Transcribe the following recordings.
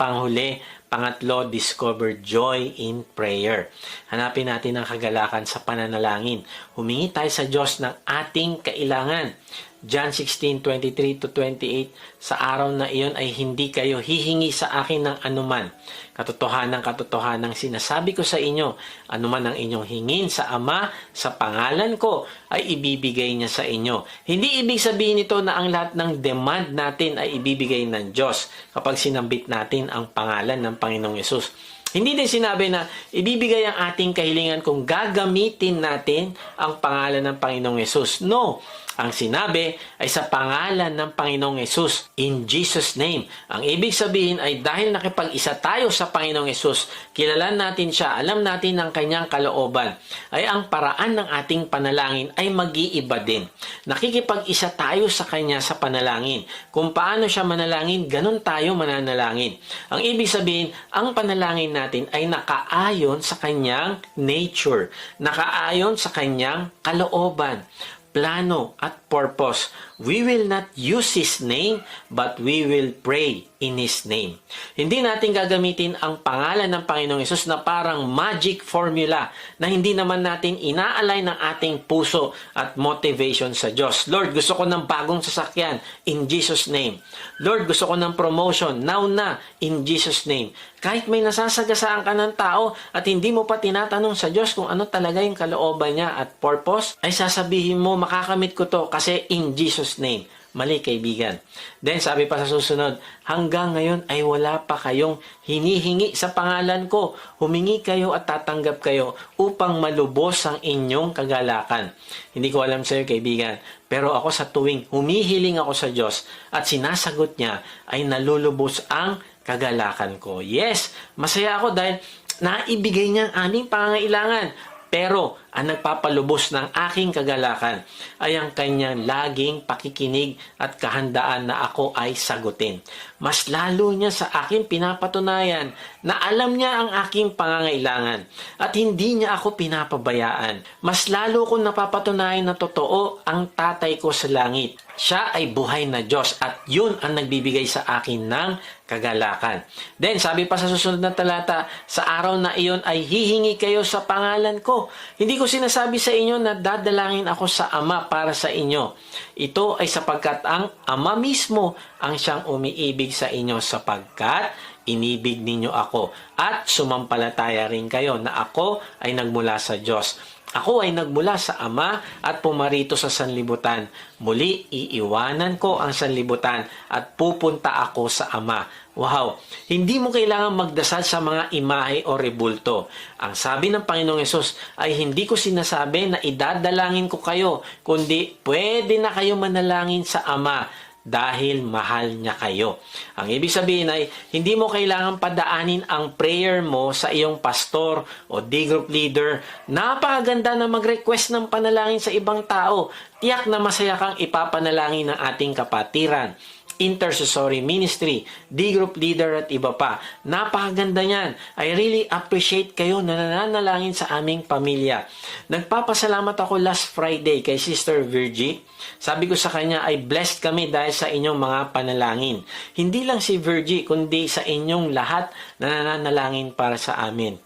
panghuli, pangatlo, discover joy in prayer. Hanapin natin ang kagalakan sa pananalangin. Humingi tayo sa Diyos ng ating kailangan. John 16:23 to 28 Sa araw na iyon ay hindi kayo hihingi sa akin ng anuman. Katotohanan katotohanan sinasabi ko sa inyo, anuman ang inyong hingin sa Ama sa pangalan ko ay ibibigay niya sa inyo. Hindi ibig sabihin nito na ang lahat ng demand natin ay ibibigay ng Diyos kapag sinambit natin ang pangalan ng Panginoong Yesus. Hindi din sinabi na ibibigay ang ating kahilingan kung gagamitin natin ang pangalan ng Panginoong Yesus. No. Ang sinabi ay sa pangalan ng Panginoong Yesus in Jesus name. Ang ibig sabihin ay dahil nakipag-isa tayo sa Panginoong Yesus, kilalan natin siya, alam natin ang kanyang kalooban, ay ang paraan ng ating panalangin ay mag-iiba din. Nakikipag-isa tayo sa kanya sa panalangin. Kung paano siya manalangin, ganun tayo mananalangin. Ang ibig sabihin, ang panalangin natin ay nakaayon sa kanyang nature, nakaayon sa kanyang kalooban plano at purpose. We will not use His name, but we will pray in His name. Hindi natin gagamitin ang pangalan ng Panginoong Yesus na parang magic formula na hindi naman natin inaalay ng ating puso at motivation sa Diyos. Lord, gusto ko ng bagong sasakyan in Jesus' name. Lord, gusto ko ng promotion now na in Jesus' name. Kahit may nasasagasaan ka ng tao at hindi mo pa tinatanong sa Diyos kung ano talaga yung kalooban niya at purpose, ay sasabihin mo, makakamit ko to kasi in Jesus' name. Mali kaibigan. Then sabi pa sa susunod, hanggang ngayon ay wala pa kayong hinihingi sa pangalan ko. Humingi kayo at tatanggap kayo upang malubos ang inyong kagalakan. Hindi ko alam sa iyo kaibigan, pero ako sa tuwing humihiling ako sa Diyos at sinasagot niya ay nalulubos ang kagalakan ko. Yes, masaya ako dahil naibigay niya ang aming pangangailangan. Pero ang nagpapalubos ng aking kagalakan ay ang kanyang laging pakikinig at kahandaan na ako ay sagutin. Mas lalo niya sa akin pinapatunayan na alam niya ang aking pangangailangan at hindi niya ako pinapabayaan. Mas lalo kong napapatunayan na totoo ang tatay ko sa langit. Siya ay buhay na Diyos at yun ang nagbibigay sa akin ng kagalakan. Then, sabi pa sa susunod na talata, sa araw na iyon ay hihingi kayo sa pangalan ko. Hindi ko sinasabi sa inyo na dadalangin ako sa Ama para sa inyo. Ito ay sapagkat ang Ama mismo ang siyang umiibig sa inyo sapagkat inibig ninyo ako at sumampalataya rin kayo na ako ay nagmula sa Diyos. Ako ay nagmula sa Ama at pumarito sa sanlibutan. Muli, iiwanan ko ang sanlibutan at pupunta ako sa Ama. Wow! Hindi mo kailangan magdasal sa mga imahe o rebulto. Ang sabi ng Panginoong Yesus ay hindi ko sinasabi na idadalangin ko kayo, kundi pwede na kayo manalangin sa Ama dahil mahal niya kayo. Ang ibig sabihin ay hindi mo kailangan padaanin ang prayer mo sa iyong pastor o D-group leader. Napakaganda na mag-request ng panalangin sa ibang tao. Tiyak na masaya kang ipapanalangin ng ating kapatiran intercessory ministry, D-group leader at iba pa. Napakaganda niyan. I really appreciate kayo na nananalangin sa aming pamilya. Nagpapasalamat ako last Friday kay Sister Virgie. Sabi ko sa kanya ay blessed kami dahil sa inyong mga panalangin. Hindi lang si Virgie kundi sa inyong lahat na nananalangin para sa amin.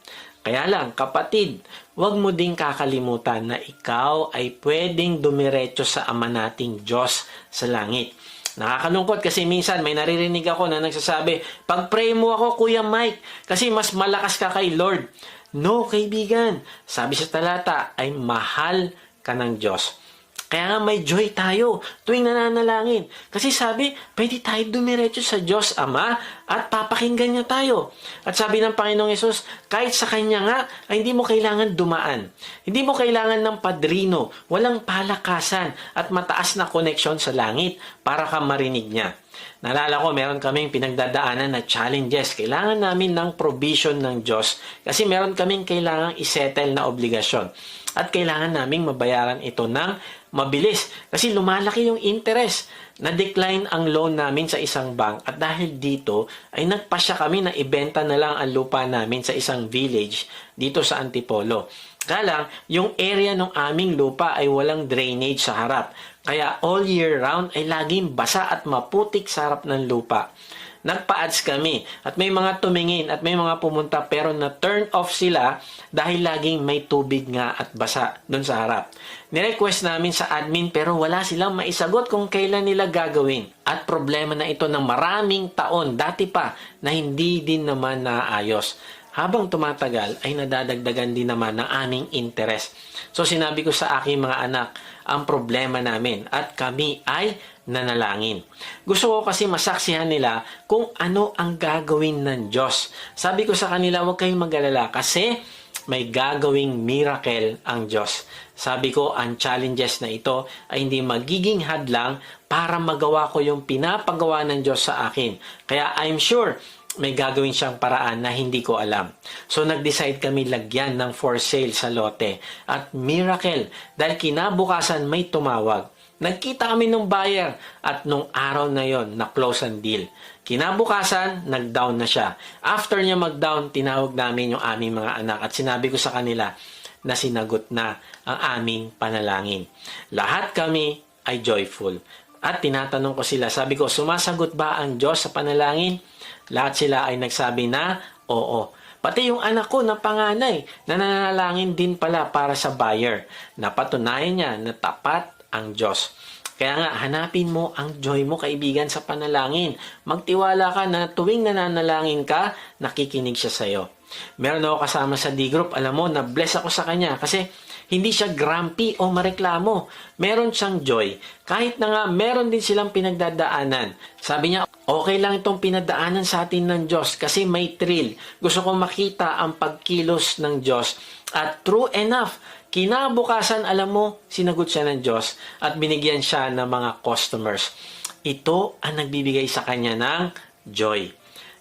Kaya lang, kapatid, huwag mo ding kakalimutan na ikaw ay pwedeng dumiretso sa Ama nating Diyos sa langit. Nakakalungkot kasi minsan may naririnig ako na nagsasabi, pag-pray mo ako Kuya Mike kasi mas malakas ka kay Lord. No, kaibigan. Sabi sa talata ay mahal ka ng Diyos. Kaya nga may joy tayo tuwing nananalangin. Kasi sabi, pwede tayo dumiretso sa Diyos Ama at papakinggan niya tayo. At sabi ng Panginoong Yesus, kahit sa Kanya nga, ay hindi mo kailangan dumaan. Hindi mo kailangan ng padrino, walang palakasan at mataas na koneksyon sa langit para ka marinig niya. Nalala ko, meron kaming pinagdadaanan na challenges. Kailangan namin ng provision ng Diyos kasi meron kaming kailangang isettle na obligasyon. At kailangan naming mabayaran ito ng mabilis kasi lumalaki yung interest. Na-decline ang loan namin sa isang bank at dahil dito ay nagpasya kami na ibenta na lang ang lupa namin sa isang village dito sa Antipolo. Kaya yung area ng aming lupa ay walang drainage sa harap. Kaya all year round ay laging basa at maputik sa harap ng lupa. Nagpa-ads kami at may mga tumingin at may mga pumunta pero na turn off sila dahil laging may tubig nga at basa doon sa harap. Nirequest namin sa admin pero wala silang maisagot kung kailan nila gagawin. At problema na ito ng maraming taon dati pa na hindi din naman naayos. Habang tumatagal ay nadadagdagan din naman ng aming interest. So sinabi ko sa aking mga anak ang problema namin at kami ay nanalangin. Gusto ko kasi masaksihan nila kung ano ang gagawin ng Diyos. Sabi ko sa kanila huwag kayong mag-alala kasi may gagawing miracle ang Diyos. Sabi ko, ang challenges na ito ay hindi magiging hadlang para magawa ko yung pinapagawa ng Diyos sa akin. Kaya I'm sure may gagawin siyang paraan na hindi ko alam. So nag-decide kami lagyan ng for sale sa lote. At miracle, dahil kinabukasan may tumawag. Nagkita kami ng buyer at nung araw na yon na-close ang deal. Kinabukasan, nag-down na siya. After niya mag-down, tinawag namin yung aming mga anak at sinabi ko sa kanila na sinagot na ang aming panalangin. Lahat kami ay joyful. At tinatanong ko sila, sabi ko, sumasagot ba ang Diyos sa panalangin? Lahat sila ay nagsabi na, oo. Pati yung anak ko na panganay, na nananalangin din pala para sa buyer. Napatunayan niya na tapat ang Diyos. Kaya nga, hanapin mo ang joy mo, kaibigan, sa panalangin. Magtiwala ka na tuwing nananalangin ka, nakikinig siya sa'yo. Meron ako kasama sa D-group, alam mo, na-bless ako sa kanya kasi hindi siya grumpy o mareklamo. Meron siyang joy. Kahit na nga, meron din silang pinagdadaanan. Sabi niya, okay lang itong pinadaanan sa atin ng Diyos kasi may thrill. Gusto ko makita ang pagkilos ng Diyos. At true enough, kinabukasan, alam mo, sinagot siya ng Diyos at binigyan siya ng mga customers. Ito ang nagbibigay sa kanya ng joy.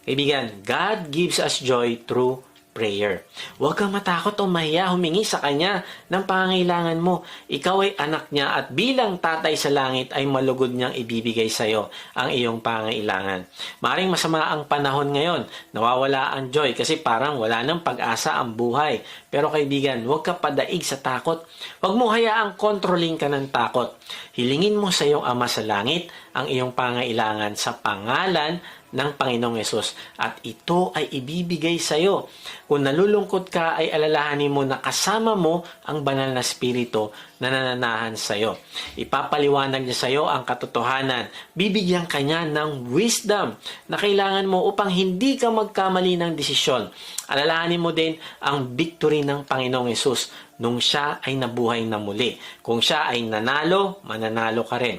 Kaibigan, God gives us joy through prayer. Huwag kang matakot o mahiya humingi sa Kanya ng pangangailangan mo. Ikaw ay anak niya at bilang tatay sa langit ay malugod niyang ibibigay sa iyo ang iyong pangangailangan. Maring masama ang panahon ngayon. Nawawala ang joy kasi parang wala nang pag-asa ang buhay. Pero kaibigan, huwag ka padaig sa takot. Huwag mo hayaang kontrolin ka ng takot. Hilingin mo sa iyong Ama sa langit ang iyong pangailangan sa pangalan ng Panginoong Yesus at ito ay ibibigay sa iyo. Kung nalulungkot ka ay alalahanin mo na kasama mo ang banal na spirito na nananahan sa iyo. Ipapaliwanag niya sa iyo ang katotohanan. Bibigyan kanya ng wisdom na kailangan mo upang hindi ka magkamali ng desisyon. Alalahanin mo din ang victory ng Panginoong Yesus nung siya ay nabuhay na muli. Kung siya ay nanalo, mananalo ka rin.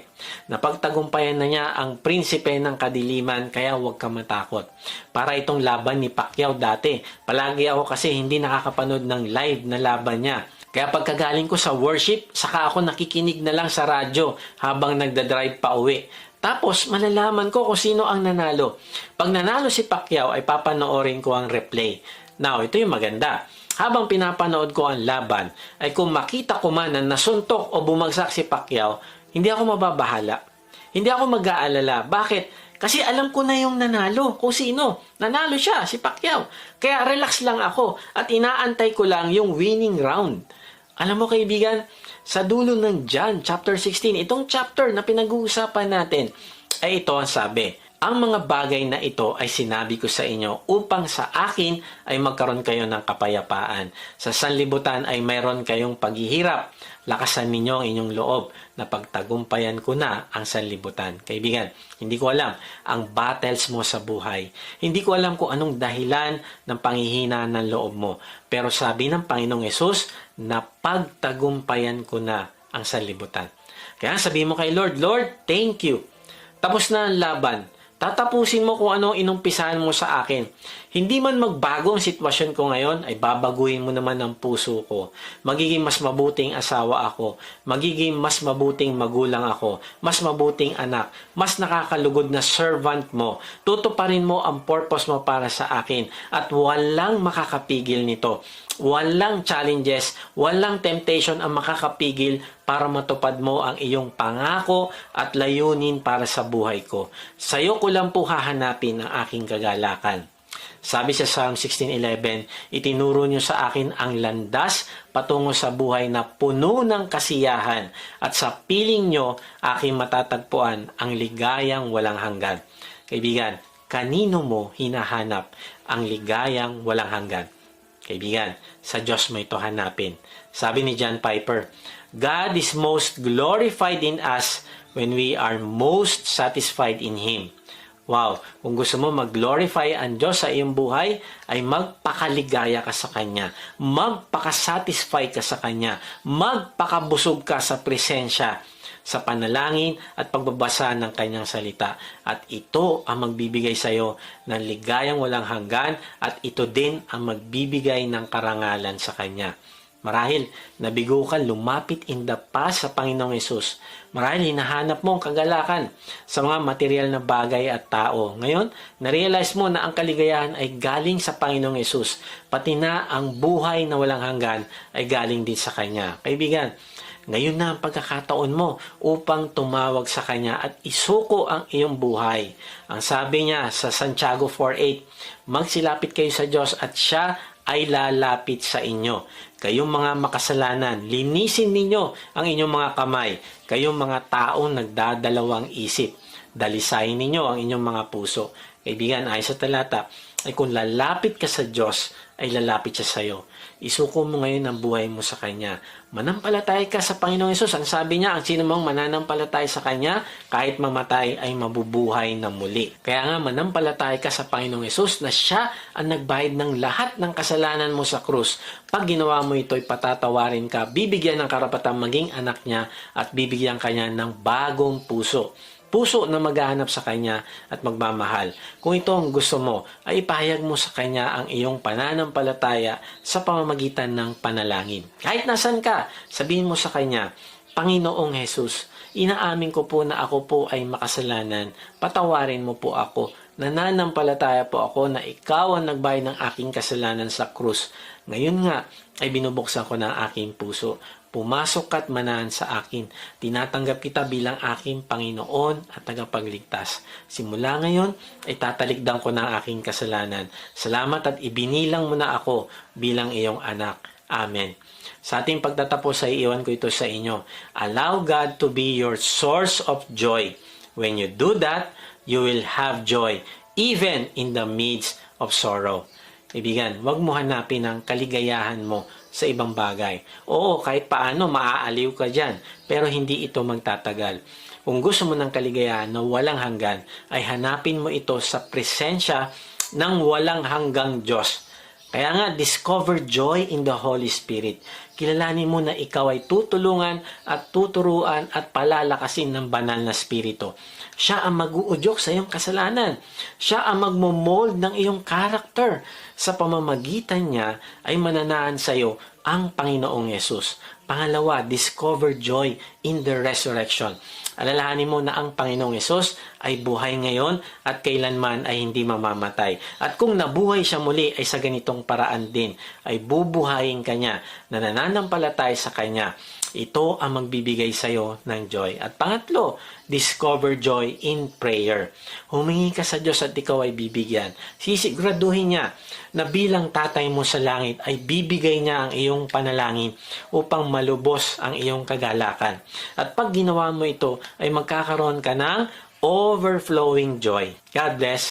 Napagtagumpayan na niya ang prinsipe ng kadiliman, kaya huwag ka matakot. Para itong laban ni Pacquiao dati, palagi ako kasi hindi nakakapanood ng live na laban niya. Kaya pagkagaling ko sa worship, saka ako nakikinig na lang sa radyo habang nagdadrive pa uwi. Tapos, malalaman ko kung sino ang nanalo. Pag nanalo si Pacquiao, ay papanoorin ko ang replay. Now, ito yung maganda. Habang pinapanood ko ang laban, ay kung makita ko man na nasuntok o bumagsak si Pacquiao, hindi ako mababahala. Hindi ako mag-aalala. Bakit? Kasi alam ko na yung nanalo. Kung sino. Nanalo siya, si Pacquiao. Kaya relax lang ako at inaantay ko lang yung winning round. Alam mo kaibigan, sa dulo ng John chapter 16, itong chapter na pinag-uusapan natin, ay ito ang sabi. Ang mga bagay na ito ay sinabi ko sa inyo upang sa akin ay magkaroon kayo ng kapayapaan. Sa sanlibutan ay mayroon kayong paghihirap. Lakasan ninyo ang inyong loob na pagtagumpayan ko na ang sanlibutan. Kaibigan, hindi ko alam ang battles mo sa buhay. Hindi ko alam kung anong dahilan ng panghihina ng loob mo. Pero sabi ng Panginoong Yesus na pagtagumpayan ko na ang sanlibutan. Kaya sabi mo kay Lord, Lord, thank you. Tapos na ang laban. Tatapusin mo kung ano inumpisahan mo sa akin. Hindi man magbago ang sitwasyon ko ngayon, ay babaguhin mo naman ang puso ko. Magiging mas mabuting asawa ako. Magiging mas mabuting magulang ako. Mas mabuting anak. Mas nakakalugod na servant mo. Tutuparin mo ang purpose mo para sa akin. At walang makakapigil nito. Walang challenges, walang temptation ang makakapigil para matupad mo ang iyong pangako at layunin para sa buhay ko. Sa'yo ko lang po hahanapin ang aking kagalakan. Sabi sa Psalm 16.11, itinuro niyo sa akin ang landas patungo sa buhay na puno ng kasiyahan at sa piling niyo aking matatagpuan ang ligayang walang hanggan. Kaibigan, kanino mo hinahanap ang ligayang walang hanggan? Kaibigan, sa Diyos mo ito hanapin. Sabi ni John Piper, God is most glorified in us when we are most satisfied in Him. Wow, kung gusto mo mag-glorify ang Diyos sa iyong buhay, ay magpakaligaya ka sa Kanya. Magpakasatisfy ka sa Kanya. Magpakabusog ka sa presensya sa panalangin at pagbabasa ng kanyang salita. At ito ang magbibigay sa iyo ng ligayang walang hanggan at ito din ang magbibigay ng karangalan sa kanya. Marahil, nabigo ka lumapit in the past sa Panginoong Yesus. Marahil, hinahanap mo ang kagalakan sa mga material na bagay at tao. Ngayon, narealize mo na ang kaligayahan ay galing sa Panginoong Yesus. Pati na ang buhay na walang hanggan ay galing din sa Kanya. Kaibigan, ngayon na ang pagkakataon mo upang tumawag sa Kanya at isuko ang iyong buhay. Ang sabi niya sa Santiago 4.8, Magsilapit kayo sa Diyos at Siya ay lalapit sa inyo. Kayong mga makasalanan, linisin ninyo ang inyong mga kamay. Kayong mga taong nagdadalawang isip, dalisayin ninyo ang inyong mga puso. Kaibigan, ay sa talata, ay kung lalapit ka sa Diyos, ay lalapit siya sa iyo. Isuko mo ngayon ang buhay mo sa Kanya. Manampalatay ka sa Panginoong Yesus. Ang sabi niya, ang sino mong mananampalatay sa Kanya, kahit mamatay ay mabubuhay na muli. Kaya nga, manampalatay ka sa Panginoong Yesus na Siya ang nagbayad ng lahat ng kasalanan mo sa krus. Pag ginawa mo ito, patatawarin ka, bibigyan ng karapatang maging anak niya at bibigyan kanya ng bagong puso puso na maghahanap sa Kanya at magmamahal. Kung ito ang gusto mo, ay ipahayag mo sa Kanya ang iyong pananampalataya sa pamamagitan ng panalangin. Kahit nasan ka, sabihin mo sa Kanya, Panginoong Jesus, inaamin ko po na ako po ay makasalanan. Patawarin mo po ako. Nananampalataya po ako na ikaw ang nagbayad ng aking kasalanan sa krus. Ngayon nga ay binubuksan ko ng aking puso. Pumasok ka't manahan sa akin. Tinatanggap kita bilang aking Panginoon at tagapagligtas. Simula ngayon ay ko ng aking kasalanan. Salamat at ibinilang mo na ako bilang iyong anak. Amen. Sa ating pagtatapos ay iwan ko ito sa inyo. Allow God to be your source of joy. When you do that, you will have joy even in the midst of sorrow. Kaibigan, huwag mo hanapin ang kaligayahan mo sa ibang bagay. Oo, kahit paano maaaliw ka dyan, pero hindi ito magtatagal. Kung gusto mo ng kaligayahan na walang hanggan, ay hanapin mo ito sa presensya ng walang hanggang Diyos. Kaya nga, discover joy in the Holy Spirit. Kilalanin mo na ikaw ay tutulungan at tuturuan at palalakasin ng banal na Spirito. Siya ang mag-uudyok sa iyong kasalanan. Siya ang magmomold ng iyong character. Sa pamamagitan niya ay mananaan sa iyo ang Panginoong Yesus. Pangalawa, discover joy in the resurrection. Alalahanin mo na ang Panginoong Yesus ay buhay ngayon at kailanman ay hindi mamamatay. At kung nabuhay siya muli ay sa ganitong paraan din, ay bubuhayin kanya na nananampalatay sa kanya. Ito ang magbibigay sa iyo ng joy. At pangatlo, discover joy in prayer. Humingi ka sa Diyos at ikaw ay bibigyan. Sisiguraduhin niya na bilang tatay mo sa langit ay bibigay niya ang iyong panalangin upang malubos ang iyong kagalakan. At pag ginawa mo ito ay magkakaroon ka ng overflowing joy. God bless.